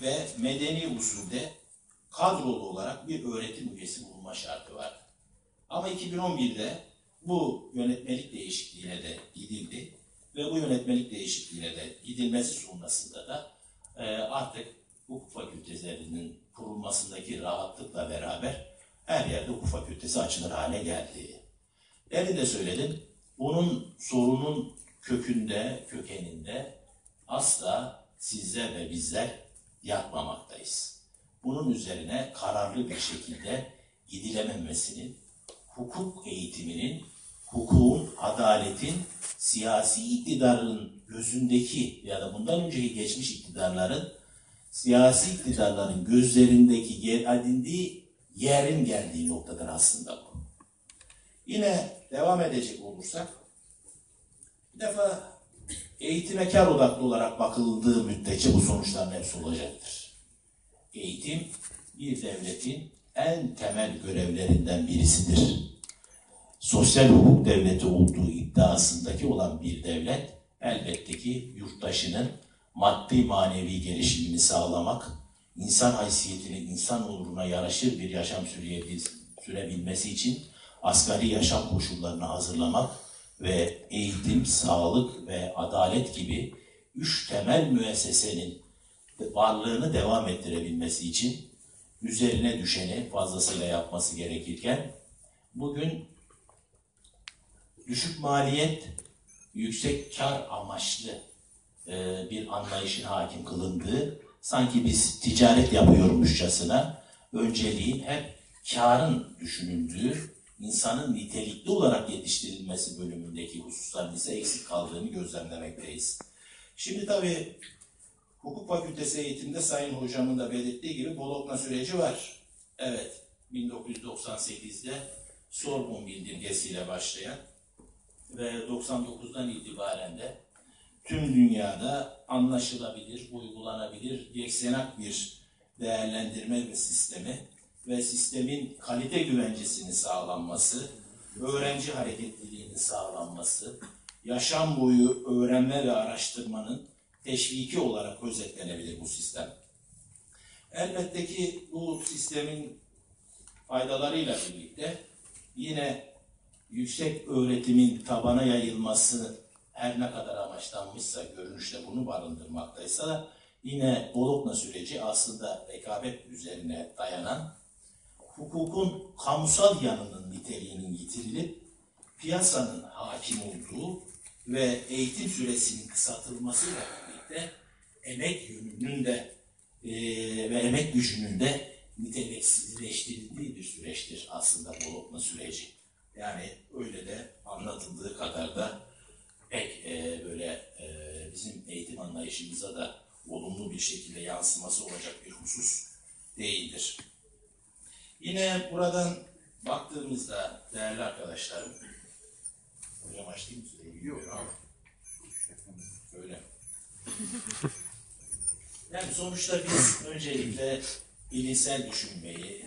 ve medeni usulde kadrolu olarak bir öğretim üyesi bulunma şartı vardı. Ama 2011'de bu yönetmelik değişikliğine de gidildi ve bu yönetmelik değişikliğine de gidilmesi sonrasında da e, artık hukuk fakültelerinin kurulmasındaki rahatlıkla beraber her yerde hukuk fakültesi açılır hale geldi. Demin de söyledim, bunun sorunun kökünde, kökeninde asla sizler ve bizler yatmamaktayız. Bunun üzerine kararlı bir şekilde gidilememesinin, hukuk eğitiminin, hukukun, adaletin, siyasi iktidarın gözündeki ya da bundan önceki geçmiş iktidarların siyasi iktidarların gözlerindeki yer edindiği yerin geldiği noktadır aslında bu. Yine devam edecek olursak, bir defa eğitime kar odaklı olarak bakıldığı müddetçe bu sonuçların hepsi olacaktır. Eğitim bir devletin en temel görevlerinden birisidir. Sosyal hukuk devleti olduğu iddiasındaki olan bir devlet elbette ki yurttaşının maddi manevi gelişimini sağlamak, insan haysiyetinin insan onuruna yaraşır bir yaşam sürebilmesi için asgari yaşam koşullarını hazırlamak ve eğitim, sağlık ve adalet gibi üç temel müessesenin varlığını devam ettirebilmesi için üzerine düşeni fazlasıyla yapması gerekirken bugün düşük maliyet, yüksek kar amaçlı e, bir anlayışın hakim kılındığı, sanki biz ticaret yapıyormuşçasına önceliğin hep karın düşünüldüğü, insanın nitelikli olarak yetiştirilmesi bölümündeki hususların ise eksik kaldığını gözlemlemekteyiz. Şimdi tabii hukuk fakültesi eğitiminde Sayın Hocamın da belirttiği gibi Bologna süreci var. Evet, 1998'de Sorbon bildirgesiyle başlayan ve 99'dan itibaren de tüm dünyada anlaşılabilir, uygulanabilir, yeksenak bir değerlendirme sistemi ve sistemin kalite güvencesini sağlanması, öğrenci hareketliliğinin sağlanması, yaşam boyu öğrenme ve araştırmanın teşviki olarak özetlenebilir bu sistem. Elbette ki bu sistemin faydalarıyla birlikte yine yüksek öğretimin tabana yayılması her ne kadar amaçlanmışsa, görünüşte bunu barındırmaktaysa yine Bologna süreci aslında rekabet üzerine dayanan hukukun kamusal yanının niteliğinin yitirilip piyasanın hakim olduğu ve eğitim süresinin kısaltılmasıyla birlikte emek yönünün de e, ve emek gücünün de niteliksizleştirildiği bir süreçtir aslında Bologna süreci. Yani öyle de anlatıldığı kadar da pek e, böyle e, bizim eğitim anlayışımıza da olumlu bir şekilde yansıması olacak bir husus değildir. Yine buradan baktığımızda değerli arkadaşlarım, hocam açtım süreyi biliyor abi. Öyle. Yani sonuçta biz öncelikle bilimsel düşünmeyi,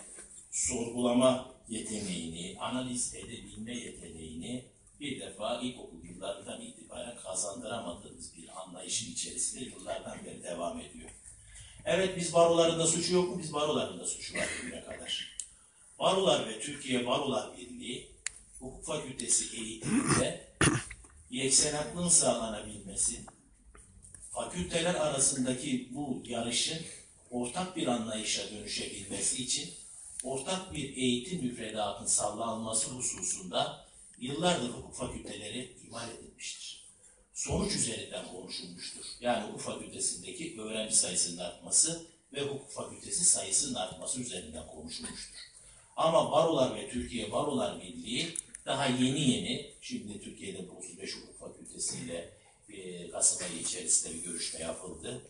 sorgulama yeteneğini, analiz edebilme yeteneğini bir defa ilkokul yıllarından itibaren kazandıramadığımız bir anlayışın içerisinde yıllardan beri devam ediyor. Evet biz barolarında suçu yok mu? Biz barolarında suçu var bugüne kadar. Barolar ve Türkiye Barolar Birliği hukuk fakültesi eğitiminde yeksenaklığın sağlanabilmesi, fakülteler arasındaki bu yarışın ortak bir anlayışa dönüşebilmesi için ortak bir eğitim müfredatın sağlanması hususunda yıllardır hukuk fakülteleri imal edilmiştir. Sonuç üzerinden konuşulmuştur. Yani hukuk fakültesindeki öğrenci sayısının artması ve hukuk fakültesi sayısının artması üzerinden konuşulmuştur. Ama Barolar ve Türkiye Barolar Birliği daha yeni yeni, şimdi Türkiye'de 35 Hukuk Fakültesi ile e, Kasım ayı içerisinde bir görüşme yapıldı.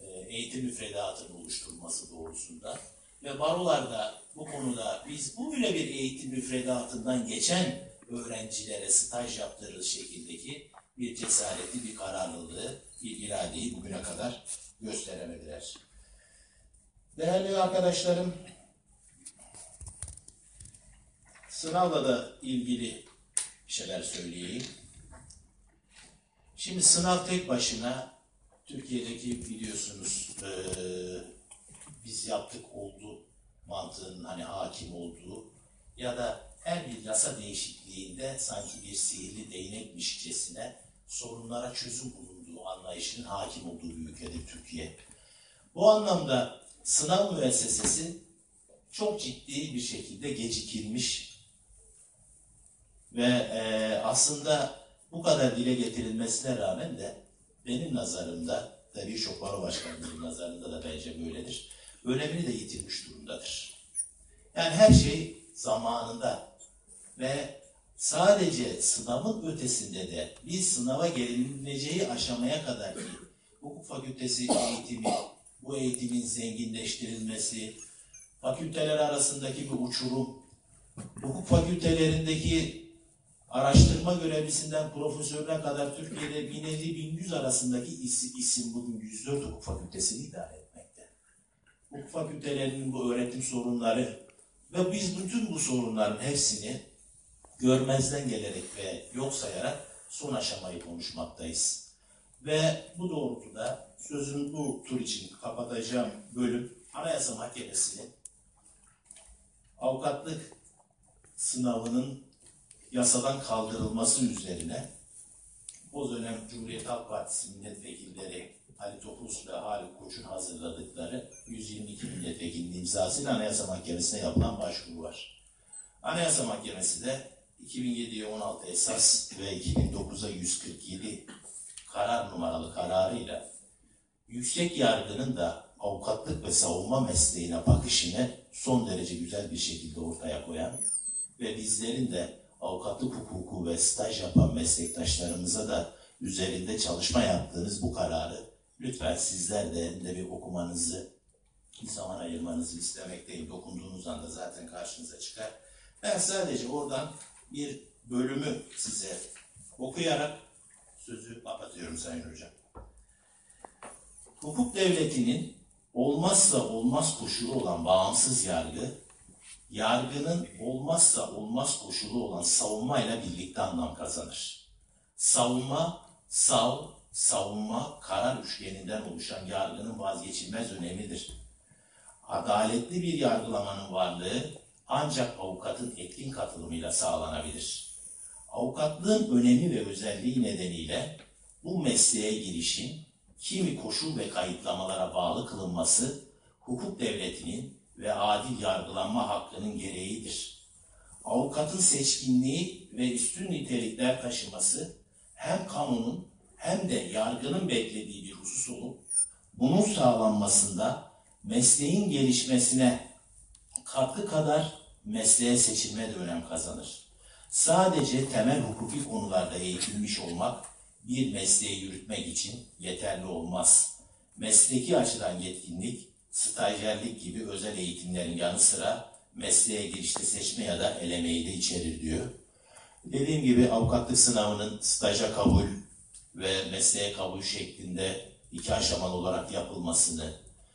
E, eğitim müfredatının oluşturulması doğrusunda ve barolarda bu konuda biz bu bile bir eğitim müfredatından geçen öğrencilere staj yaptırır şekildeki bir cesareti, bir kararlılığı, bir iradeyi bugüne kadar gösteremediler. Değerli arkadaşlarım, sınavla da ilgili bir şeyler söyleyeyim. Şimdi sınav tek başına Türkiye'deki biliyorsunuz biz yaptık oldu mantığının hani hakim olduğu ya da her bir yasa değişikliğinde sanki bir sihirli değnekmişçesine sorunlara çözüm bulunduğu anlayışının hakim olduğu bir ülkedir Türkiye. Bu anlamda sınav müessesesi çok ciddi bir şekilde gecikilmiş ve e, aslında bu kadar dile getirilmesine rağmen de benim nazarımda da birçok baro başkanlarının nazarında da bence böyledir. Önemini de yitirmiş durumdadır. Yani her şey zamanında ve sadece sınavın ötesinde de bir sınava gelineceği aşamaya kadar ki hukuk fakültesi eğitimi, bu eğitimin zenginleştirilmesi, fakülteler arasındaki bir uçurum, hukuk fakültelerindeki araştırma görevlisinden profesörüne kadar Türkiye'de 1050-1100 arasındaki isim, bugün 104 hukuk fakültesini idare etmekte. Hukuk fakültelerinin bu öğretim sorunları ve biz bütün bu sorunların hepsini görmezden gelerek ve yok sayarak son aşamayı konuşmaktayız. Ve bu doğrultuda sözün bu tur için kapatacağım bölüm Anayasa Mahkemesi'nin avukatlık sınavının yasadan kaldırılması üzerine o dönem Cumhuriyet Halk Partisi milletvekilleri Ali Topuz ve Haluk Koç'un hazırladıkları 122 milletvekilinin imzasıyla Anayasa Mahkemesi'ne yapılan başvuru var. Anayasa Mahkemesi de 2007'ye 16 esas ve 2009'a 147 karar numaralı kararıyla yüksek yargının da avukatlık ve savunma mesleğine bakışını son derece güzel bir şekilde ortaya koyan ve bizlerin de avukatlık hukuku ve staj yapan meslektaşlarımıza da üzerinde çalışma yaptığınız bu kararı lütfen sizler de, de bir okumanızı, zaman ayırmanızı istemekteyim. Dokunduğunuz anda zaten karşınıza çıkar. Ben sadece oradan bir bölümü size okuyarak sözü kapatıyorum Sayın Hocam. Hukuk devletinin olmazsa olmaz koşulu olan bağımsız yargı, yargının olmazsa olmaz koşulu olan savunmayla birlikte anlam kazanır. Savunma, sav, savunma, karar üçgeninden oluşan yargının vazgeçilmez önemidir. Adaletli bir yargılamanın varlığı ancak avukatın etkin katılımıyla sağlanabilir. Avukatlığın önemi ve özelliği nedeniyle bu mesleğe girişin kimi koşul ve kayıtlamalara bağlı kılınması hukuk devletinin ve adil yargılanma hakkının gereğidir. Avukatın seçkinliği ve üstün nitelikler taşıması hem kanunun hem de yargının beklediği bir husus olup bunun sağlanmasında mesleğin gelişmesine katkı kadar mesleğe seçilme de önem kazanır. Sadece temel hukuki konularda eğitilmiş olmak bir mesleği yürütmek için yeterli olmaz. Mesleki açıdan yetkinlik, stajyerlik gibi özel eğitimlerin yanı sıra mesleğe girişte seçme ya da elemeyi de içerir diyor. Dediğim gibi avukatlık sınavının staja kabul ve mesleğe kabul şeklinde iki aşamalı olarak yapılmasını,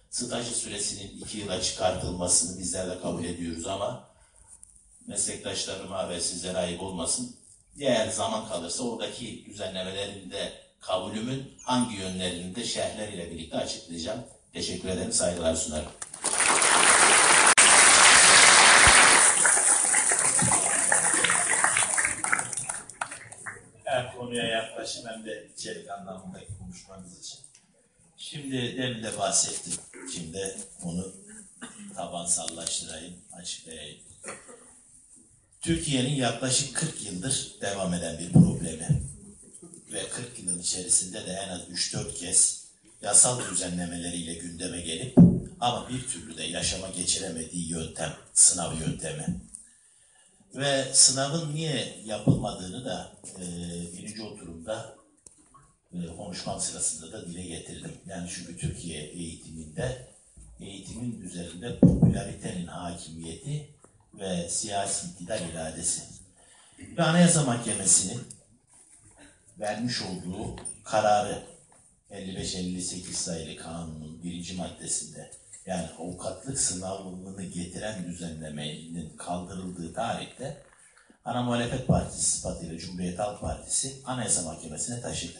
stajı süresinin iki yıla çıkartılmasını bizler de kabul ediyoruz ama meslektaşlarıma ve sizlere ayıp olmasın. Diğer zaman kalırsa oradaki düzenlemelerin de kabulümün hangi yönlerini de şerhler ile birlikte açıklayacağım. Teşekkür ederim, saygılar sunarım. Hem konuya yaklaşım hem de içerik anlamındaki konuşmanız için. Şimdi demin de bahsettim. Şimdi onu tabansallaştırayım, açıklayayım. Türkiye'nin yaklaşık 40 yıldır devam eden bir problemi ve 40 yılın içerisinde de en az 3-4 kez yasal düzenlemeleriyle gündeme gelip ama bir türlü de yaşama geçiremediği yöntem, sınav yöntemi. Ve sınavın niye yapılmadığını da e, birinci oturumda e, konuşmam sırasında da dile getirdim. Yani çünkü Türkiye eğitiminde eğitimin üzerinde popülaritenin hakimiyeti ve siyasi iktidar iradesi. Ve Anayasa Mahkemesi'nin vermiş olduğu kararı 55-58 sayılı kanunun birinci maddesinde yani avukatlık sınavını getiren düzenlemenin kaldırıldığı tarihte Ana Muhalefet Partisi sıfatıyla Cumhuriyet Halk Partisi Anayasa Mahkemesi'ne taşıdı.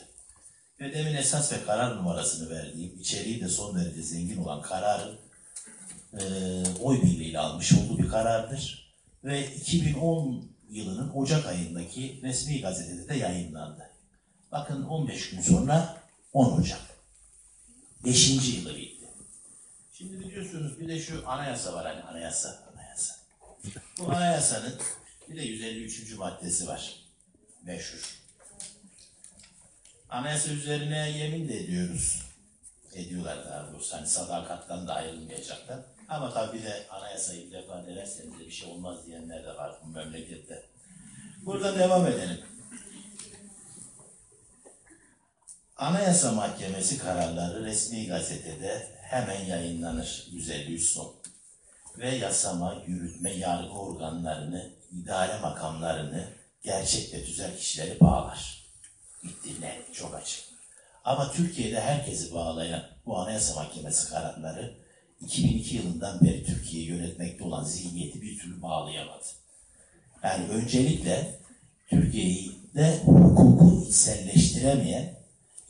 Ve demin esas ve karar numarasını verdiğim, içeriği de son derece zengin olan kararın e, oy birliğiyle almış olduğu bir karardır. Ve 2010 yılının Ocak ayındaki resmi gazetede de yayınlandı. Bakın 15 gün sonra 10 Ocak. 5. yılı bitti. Şimdi biliyorsunuz bir de şu anayasa var hani anayasa, anayasa. Bu anayasanın bir de 153. maddesi var. Meşhur. Anayasa üzerine yemin de ediyoruz. Ediyorlar daha doğrusu. Hani sadakattan da ayrılmayacaklar. Ama tabii bir de anayasayı bir defa denerseniz de bir şey olmaz diyenler de var bu memlekette. Burada devam edelim. Anayasa Mahkemesi kararları resmi gazetede hemen yayınlanır 153 son. Ve yasama, yürütme, yargı organlarını, idare makamlarını, gerçek ve tüzel kişileri bağlar. Bitti ne? Çok açık. Ama Türkiye'de herkesi bağlayan bu Anayasa Mahkemesi kararları 2002 yılından beri Türkiye'yi yönetmekte olan zihniyeti bir türlü bağlayamadı. Yani öncelikle Türkiye'de hukuku içselleştiremeyen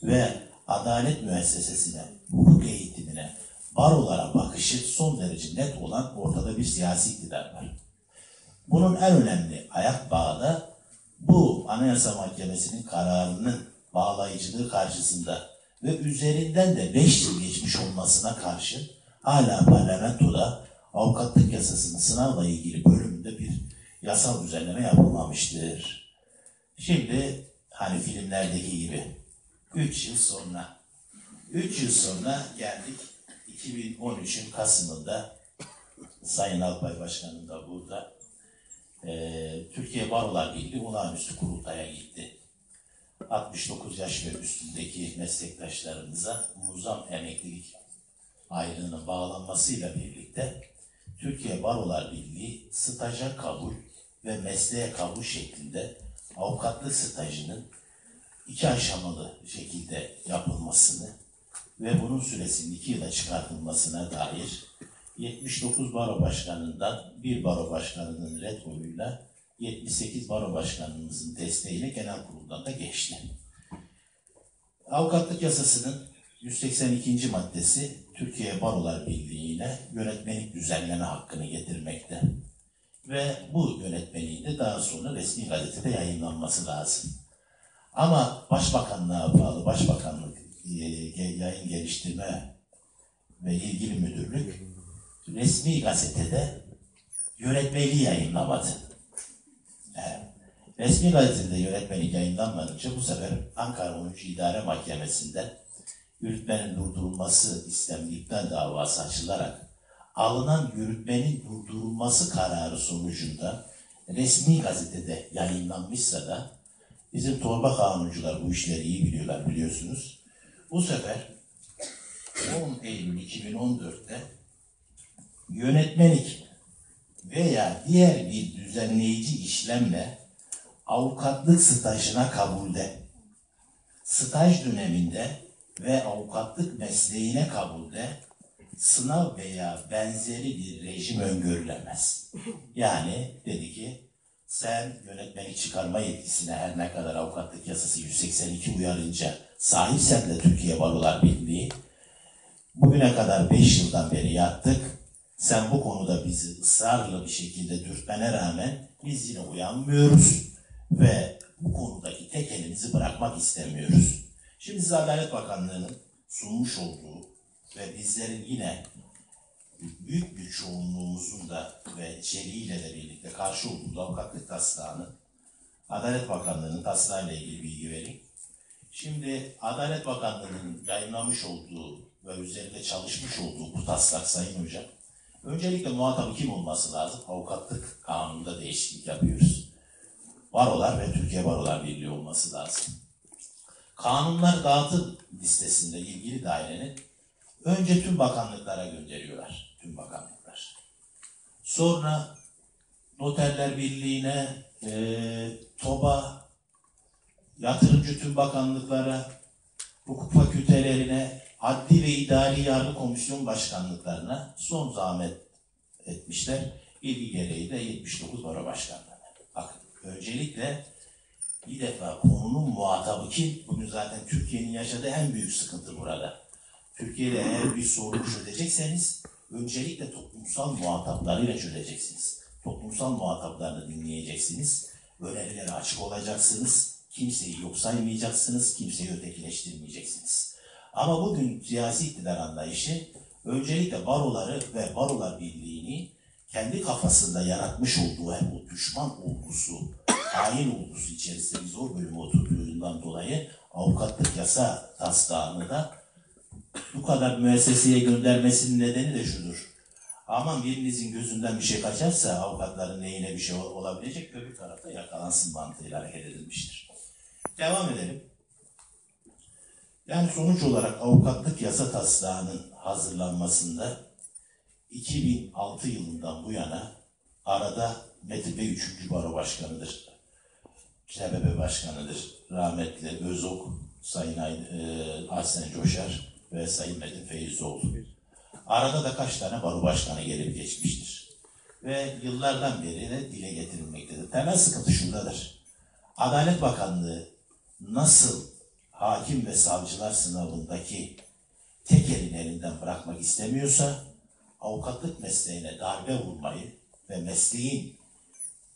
ve adalet müessesesine, hukuk eğitimine, barolara bakışı son derece net olan ortada bir siyasi iktidar var. Bunun en önemli ayak bağı da bu Anayasa Mahkemesi'nin kararının bağlayıcılığı karşısında ve üzerinden de 5 yıl geçmiş olmasına karşın hala parlamentoda avukatlık yasasının sınavla ilgili bölümünde bir yasal düzenleme yapılmamıştır. Şimdi hani filmlerdeki gibi 3 yıl sonra. 3 yıl sonra geldik. 2013'ün Kasım'ında Sayın Alpay Başkanım da burada. E, Türkiye Barolar Birliği olağanüstü kurultaya gitti. 69 yaş ve üstündeki meslektaşlarımıza muzam emeklilik aylığının bağlanmasıyla birlikte Türkiye Barolar Birliği staja kabul ve mesleğe kabul şeklinde avukatlık stajının iki aşamalı şekilde yapılmasını ve bunun süresinin iki yıla çıkartılmasına dair 79 baro başkanından bir baro başkanının red oyuyla 78 baro başkanımızın desteğiyle genel kuruldan da geçti. Avukatlık yasasının 182. maddesi Türkiye Barolar Birliği'ne yönetmelik düzenleme hakkını getirmekte. Ve bu yönetmeliğin de daha sonra resmi gazetede yayınlanması lazım. Ama Başbakanlığa bağlı Başbakanlık e, Yayın Geliştirme ve ilgili müdürlük resmi gazetede yönetmeliği yayınlamadı. Evet. Resmi gazetede yönetmelik yayınlanmayınca bu sefer Ankara 13 İdare Mahkemesi'nde yürütmenin durdurulması istemli iptal davası açılarak alınan yürütmenin durdurulması kararı sonucunda resmi gazetede yayınlanmışsa da bizim torba kanuncular bu işleri iyi biliyorlar biliyorsunuz. Bu sefer 10 Eylül 2014'te yönetmelik veya diğer bir düzenleyici işlemle avukatlık stajına kabulde, staj döneminde ve avukatlık mesleğine kabulde sınav veya benzeri bir rejim öngörülemez. Yani dedi ki sen yönetmelik çıkarma yetkisine her ne kadar avukatlık yasası 182 uyarınca sahipsen de Türkiye Barolar Birliği bugüne kadar 5 yıldan beri yattık. Sen bu konuda bizi ısrarlı bir şekilde dürtmene rağmen biz yine uyanmıyoruz ve bu konudaki tek elimizi bırakmak istemiyoruz. Şimdi size Adalet Bakanlığı'nın sunmuş olduğu ve bizlerin yine büyük bir çoğunluğumuzun da ve içeriğiyle de birlikte karşı olduğu avukatlık taslağını Adalet Bakanlığı'nın taslağıyla ilgili bilgi vereyim. Şimdi Adalet Bakanlığı'nın yayınlamış olduğu ve üzerinde çalışmış olduğu bu taslak Sayın Hocam, öncelikle muhatabı kim olması lazım? Avukatlık kanununda değişiklik yapıyoruz. Barolar ve Türkiye Barolar Birliği olması lazım. Kanunlar dağıtım listesinde ilgili dairenin önce tüm bakanlıklara gönderiyorlar. Tüm bakanlıklar. Sonra Noterler Birliği'ne, e, TOB'a, yatırımcı tüm bakanlıklara, hukuk fakültelerine, adli ve idari yargı komisyon başkanlıklarına son zahmet etmişler. İlgi gereği de 79 baro başkanlığına. Bakın öncelikle bir defa konunun muhatabı kim? Bugün zaten Türkiye'nin yaşadığı en büyük sıkıntı burada. Türkiye'de eğer bir sorun çözecekseniz öncelikle toplumsal muhataplarıyla çözeceksiniz. Toplumsal muhataplarını dinleyeceksiniz. Önerilere açık olacaksınız. Kimseyi yok saymayacaksınız. Kimseyi ötekileştirmeyeceksiniz. Ama bugün siyasi iktidar anlayışı öncelikle baroları ve barolar birliğini kendi kafasında yaratmış olduğu hem o düşman olgusu, hain olgusu içerisinde zor bölümü oturduğundan dolayı avukatlık yasa taslağını da bu kadar müesseseye göndermesinin nedeni de şudur. Aman birinizin gözünden bir şey kaçarsa avukatların neyine bir şey ol- olabilecek öbür tarafta yakalansın mantığıyla hareket edilmiştir. Devam edelim. Yani sonuç olarak avukatlık yasa taslağının hazırlanmasında 2006 yılından bu yana arada Metin Bey 3. Baro Başkanı'dır. CHP Başkanı'dır. Rahmetli Özok, Sayın Ay, e, Coşar ve Sayın Metin Feyzoğlu. Arada da kaç tane baro başkanı gelip geçmiştir. Ve yıllardan beri de dile getirilmektedir. Temel sıkıntı şuradadır. Adalet Bakanlığı nasıl hakim ve savcılar sınavındaki tek elin elinden bırakmak istemiyorsa avukatlık mesleğine darbe vurmayı ve mesleğin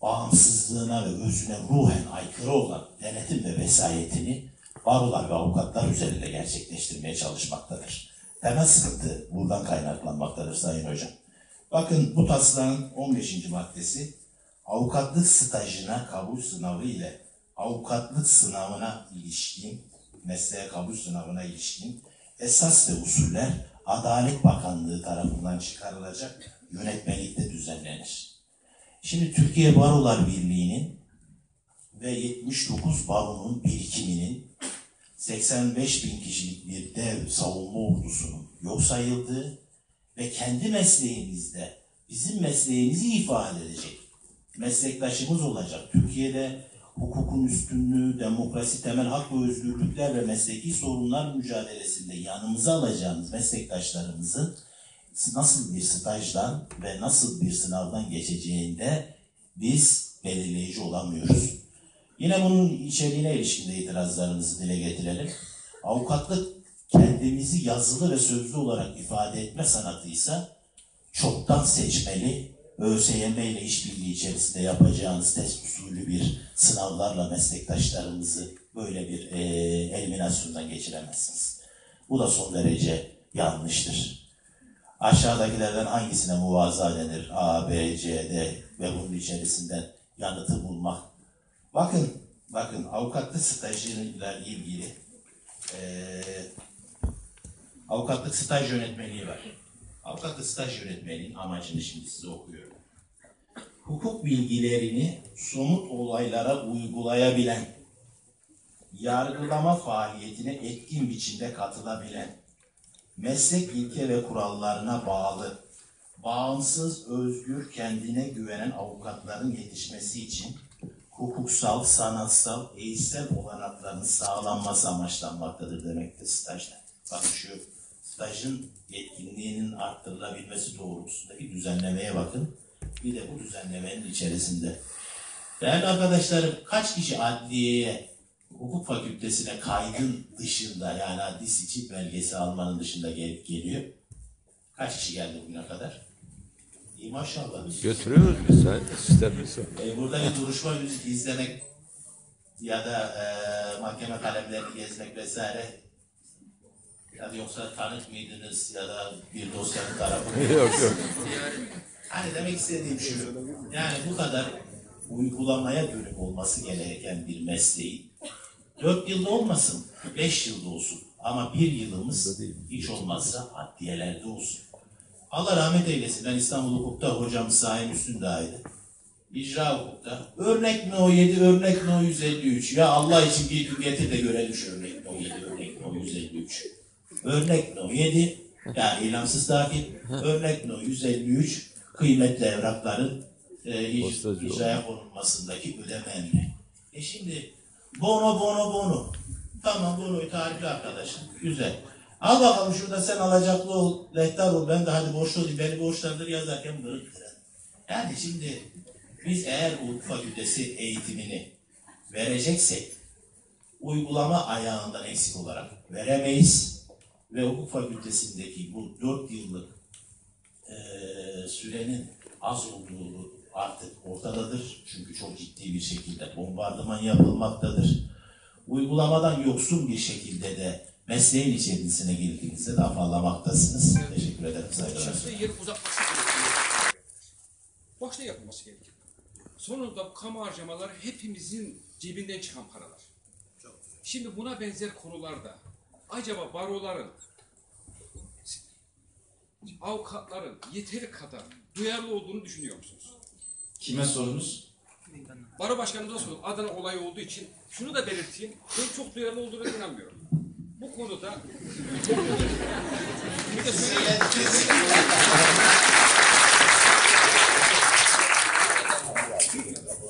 bağımsızlığına ve özüne ruhen aykırı olan denetim ve vesayetini barolar ve avukatlar üzerinde gerçekleştirmeye çalışmaktadır. Temel sıkıntı buradan kaynaklanmaktadır Sayın Hocam. Bakın bu taslağın 15. maddesi avukatlık stajına kabul sınavı ile avukatlık sınavına ilişkin, mesleğe kabul sınavına ilişkin esas ve usuller Adalet Bakanlığı tarafından çıkarılacak yönetmelikte düzenlenir. Şimdi Türkiye Barolar Birliği'nin ve 79 baronun birikiminin 85 bin kişilik bir dev savunma ordusunun yok sayıldığı ve kendi mesleğimizde bizim mesleğimizi ifade edecek meslektaşımız olacak. Türkiye'de hukukun üstünlüğü, demokrasi, temel hak ve özgürlükler ve mesleki sorunlar mücadelesinde yanımıza alacağımız meslektaşlarımızın nasıl bir stajdan ve nasıl bir sınavdan geçeceğinde biz belirleyici olamıyoruz. Yine bunun içeriğine ilişkin de itirazlarımızı dile getirelim. Avukatlık kendimizi yazılı ve sözlü olarak ifade etme sanatıysa çoktan seçmeli, ÖSYM ile işbirliği içerisinde yapacağınız test usulü bir sınavlarla meslektaşlarımızı böyle bir e, eliminasyondan geçiremezsiniz. Bu da son derece yanlıştır. Aşağıdakilerden hangisine muvaza denir? A, B, C, D ve bunun içerisinden yanıtı bulmak. Bakın, bakın avukatlık stajıyla ilgili eee avukatlık staj yönetmeliği var. Avukatlık staj yönetmeliğinin amacını şimdi size okuyorum. Hukuk bilgilerini somut olaylara uygulayabilen, yargılama faaliyetine etkin biçimde katılabilen, meslek ilke ve kurallarına bağlı, bağımsız, özgür, kendine güvenen avukatların yetişmesi için hukuksal, sanatsal, eğitsel olanakların sağlanması amaçlanmaktadır demektir stajda. Bakın şu stajın yetkinliğinin arttırılabilmesi doğrultusundaki düzenlemeye bakın. Bir de bu düzenlemenin içerisinde. Değerli arkadaşlarım kaç kişi adliyeye, hukuk fakültesine kaydın dışında yani adli sicil belgesi almanın dışında gelip geliyor? Kaç kişi geldi bugüne kadar? İyi maşallah. Götürüyoruz biz sistemimiz var. E, burada bir duruşma izlemek ya da e, mahkeme kalemlerini gezmek vesaire ya da yoksa tanık mıydınız ya da bir dosyanın tarafı yok yok. Hani demek istediğim şu, yani bu kadar uygulamaya dönük olması gereken bir mesleği dört yılda olmasın, beş yılda olsun ama bir yılımız hiç olmazsa adliyelerde olsun. Allah rahmet eylesin. Ben İstanbul Hukuk'ta hocam Sahin Üstündağ'ydı. İcra hukukta. Örnek no 7, örnek no 153. Ya Allah için bir gün getir de görelim şu örnek no 7, örnek no 153. Örnek no 7, yani ilamsız takip. Örnek no 153, kıymetli evrakların e, ic- icraya konulmasındaki ödeme emri. E şimdi bono bono bono. Tamam bonoyu tarifli arkadaşım. Güzel. Al bakalım şurada sen alacaklı ol, rehtar ol, ben de hadi borçlu olayım, beni borçlandır yazarken bırık Yani şimdi biz eğer hukuk fakültesi eğitimini vereceksek uygulama ayağından eksik olarak veremeyiz ve hukuk fakültesindeki bu dört yıllık sürenin az olduğu artık ortadadır. Çünkü çok ciddi bir şekilde bombardıman yapılmaktadır. Uygulamadan yoksun bir şekilde de mesleğin içerisine girdiğinizde de afallamaktasınız. Teşekkür ederim saygılar. Şahsı yeri uzatması gerekiyor. Başta yapılması gerekiyor. Sonunda kamu harcamaları hepimizin cebinden çıkan paralar. Şimdi buna benzer konularda acaba baroların, avukatların yeteri kadar duyarlı olduğunu düşünüyor musunuz? Kime sorunuz? Baro başkanımıza sordum. Adana olayı olduğu için şunu da belirteyim. Ben çok duyarlı olduğuna inanmıyorum. Bu konuda bir de söyleyeyim.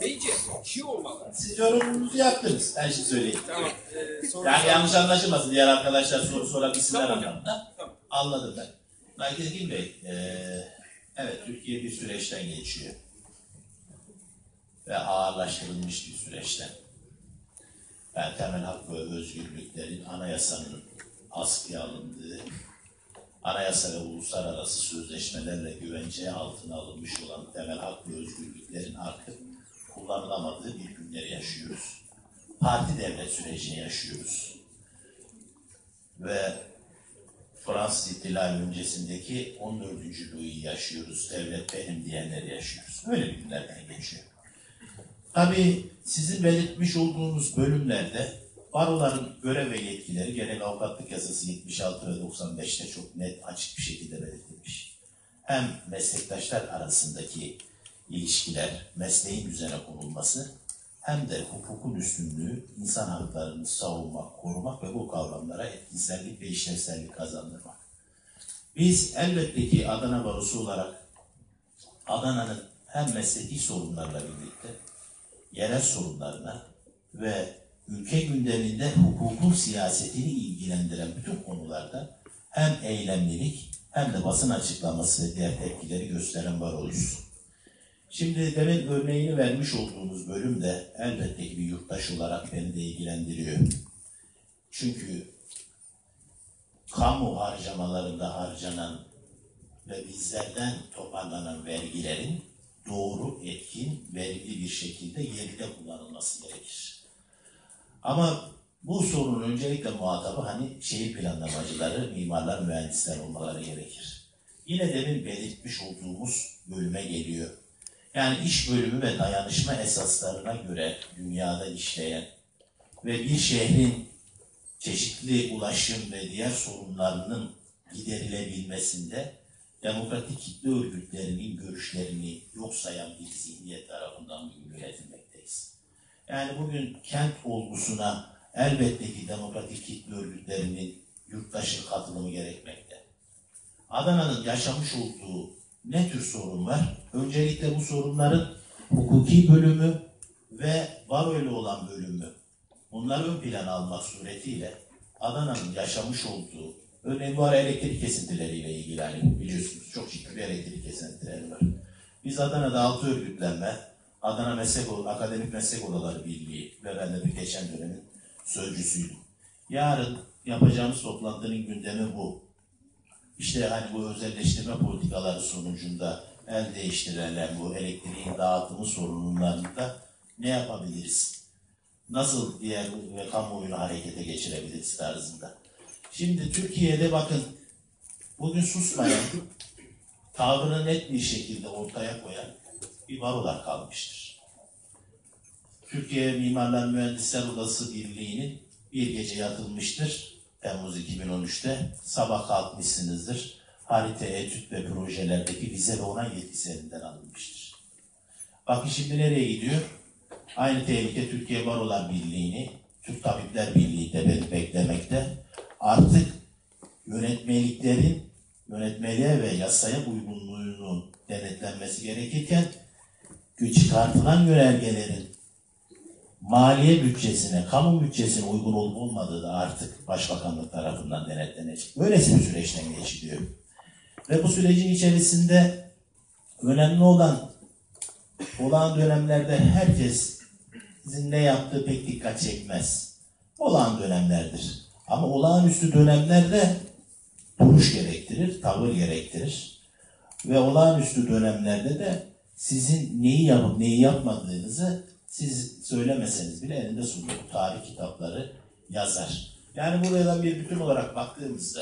Bence şey olmalı. Siz yorumunuzu yaptınız. Ben şimdi söyleyeyim. Tamam. Ee, sonra Yani yanlış anlaşılmasın. Diğer arkadaşlar soru sorabilsinler Tamam anlamında. Tamam. Anladım ben. Nagiz Bey, eee, evet Türkiye bir süreçten geçiyor. Ve ağırlaştırılmış bir süreçten. Ben temel hak ve özgürlüklerin anayasanın askıya alındığı, anayasa ve uluslararası sözleşmelerle güvenceye altına alınmış olan temel hak ve özgürlüklerin artık kullanılamadığı bir günleri yaşıyoruz. Parti devlet sürecini yaşıyoruz. Ve Fransız İhtilali öncesindeki 14. Louis'i yaşıyoruz. Devlet benim diyenleri yaşıyoruz. Böyle bir günlerden geçiyor. Tabii sizin belirtmiş olduğunuz bölümlerde baroların görev ve yetkileri genel avukatlık yasası 76 ve 95'te çok net açık bir şekilde belirtilmiş. Hem meslektaşlar arasındaki ilişkiler, mesleğin düzene konulması hem de hukukun üstünlüğü, insan haklarını savunmak, korumak ve bu kavramlara etkinsellik ve işlevsellik kazandırmak. Biz elbette ki Adana Barosu olarak Adana'nın hem mesleki sorunlarla birlikte yerel sorunlarına ve ülke gündeminde hukukun siyasetini ilgilendiren bütün konularda hem eylemlilik hem de basın açıklaması ve diğer tepkileri gösteren baroyuz. Şimdi demin örneğini vermiş olduğunuz bölüm de elbette ki bir yurttaş olarak beni de ilgilendiriyor. Çünkü kamu harcamalarında harcanan ve bizlerden toparlanan vergilerin doğru, etkin, verimli bir şekilde yerinde kullanılması gerekir. Ama bu sorunun öncelikle muhatabı hani şehir planlamacıları, mimarlar, mühendisler olmaları gerekir. Yine demin belirtmiş olduğumuz bölüme geliyor. Yani iş bölümü ve dayanışma esaslarına göre dünyada işleyen ve bir şehrin çeşitli ulaşım ve diğer sorunlarının giderilebilmesinde demokratik kitle örgütlerinin görüşlerini yok sayan bir zihniyet tarafından bugün yönetilmekteyiz. Yani bugün kent olgusuna elbette ki demokratik kitle örgütlerinin yurttaşı katılımı gerekmekte. Adana'nın yaşamış olduğu ne tür sorun var? Öncelikle bu sorunların hukuki bölümü ve baroyla olan bölümü. Bunları ön plana almak suretiyle Adana'nın yaşamış olduğu, örneğin bu ara elektrik kesintileriyle ilgili hani biliyorsunuz çok ciddi bir elektrik kesintileri var. Biz Adana'da altı örgütlenme, Adana Meslek Akademik Meslek Odaları Birliği ve ben de bir geçen dönemin sözcüsüydüm. Yarın yapacağımız toplantının gündemi bu. İşte hani bu özelleştirme politikaları sonucunda el değiştirilen bu elektriğin dağıtımı sorunlarında ne yapabiliriz? Nasıl diğer ve kamuoyunu harekete geçirebiliriz tarzında. Şimdi Türkiye'de bakın bugün susmayan, tavrını net bir şekilde ortaya koyan bir barolar kalmıştır. Türkiye Mimarlar Mühendisler Odası Birliği'nin bir gece yatılmıştır. Temmuz 2013'te sabah kalkmışsınızdır. Harita, etüt ve projelerdeki vize ve onay yetkisi alınmıştır. Bakın şimdi nereye gidiyor? Aynı tehlike Türkiye Barolar Birliği'ni, Türk Tabipler Birliği de beni beklemekte. Artık yönetmeliklerin yönetmeliğe ve yasaya uygunluğunun denetlenmesi gerekirken çıkartılan yönergelerin maliye bütçesine, kamu bütçesine uygun olup olmadığı da artık başbakanlık tarafından denetlenecek. Böylesi bir süreçten geçiliyor. Ve bu sürecin içerisinde önemli olan olağan dönemlerde herkes sizin ne yaptığı pek dikkat çekmez. Olağan dönemlerdir. Ama olağanüstü dönemlerde duruş gerektirir, tavır gerektirir. ve olağanüstü dönemlerde de sizin neyi yapıp neyi yapmadığınızı siz söylemeseniz bile elinde bu tarih kitapları yazar. Yani buradan bir bütün olarak baktığımızda